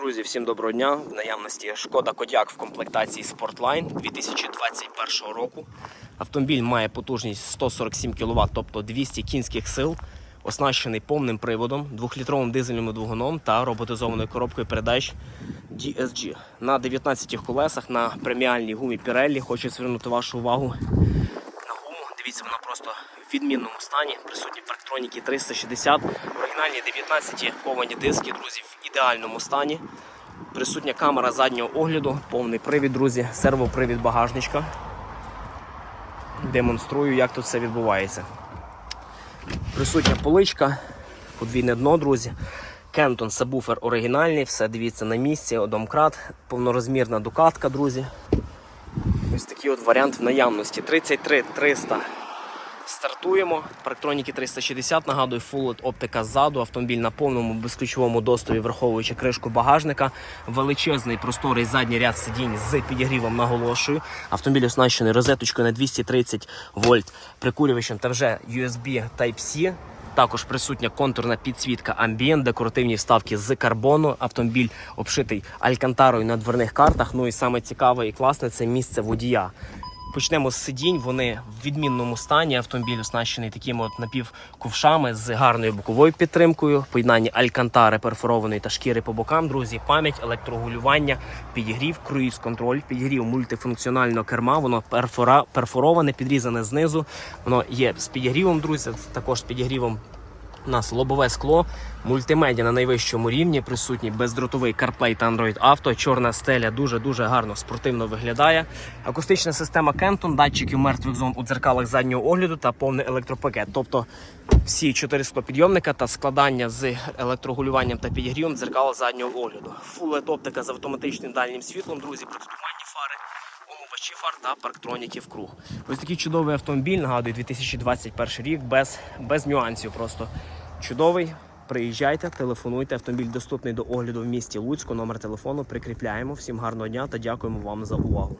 Друзі, всім доброго дня. В наявності Шкода Кодяк в комплектації Sportline 2021 року. Автомобіль має потужність 147 кВт, тобто 200 кінських сил, оснащений повним приводом, 2-літровим дизельним двигуном та роботизованою коробкою передач DSG. На 19 колесах на преміальній гумі Pirelli хочу звернути вашу увагу. Дивіться, вона просто в відмінному стані. Присутні парктроніки 360, оригінальні 19 ковані диски, друзі, в ідеальному стані. Присутня камера заднього огляду, повний привід, друзі, сервопривід багажничка. Демонструю, як тут все відбувається. Присутня поличка, подвійне дно, друзі. Кентон сабвуфер оригінальний, все дивіться на місці, одомкрат, повнорозмірна дукатка, друзі. Ось такий от варіант в наявності. 33 300 стартуємо. Парктроніки 360, нагадую, LED оптика ззаду, автомобіль на повному безключовому доступі, враховуючи кришку багажника, величезний просторий задній ряд сидінь з підігрівом наголошую. Автомобіль оснащений розеточкою на 230 вольт, прикурювачем та вже USB Type-C. Також присутня контурна підсвітка Ambient, декоративні вставки з карбону. Автомобіль обшитий алькантарою на дверних картах. Ну і саме цікаве і класне це місце водія. Почнемо з сидінь. Вони в відмінному стані. Автомобіль оснащений такими от напівковшами з гарною боковою підтримкою. Поєднання алькантари перфорованої та шкіри по бокам. Друзі, пам'ять, електрогулювання, підігрів, круїз контроль, підігрів мультифункціонального керма. Воно перфора, перфороване, підрізане знизу. Воно є з підігрівом, друзі. Також з підігрівом у нас лобове скло, мультимедіа на найвищому рівні, присутній бездротовий CarPlay та Android Auto, чорна стеля дуже-дуже гарно спортивно виглядає. Акустична система Kenton, датчики мертвих зон у дзеркалах заднього огляду та повний електропакет. Тобто всі 4 склопідйомника та складання з електрогулюванням та підігрівом дзеркала заднього огляду. LED оптика з автоматичним дальнім світлом, друзі, протитуманні фари. Омивачі фар та парктроніки в круг. Ось такий чудовий автомобіль, нагадую, 2021 рік, без, без нюансів просто. Чудовий. Приїжджайте, телефонуйте. Автомобіль доступний до огляду в місті Луцьку. Номер телефону прикріпляємо. Всім гарного дня та дякуємо вам за увагу.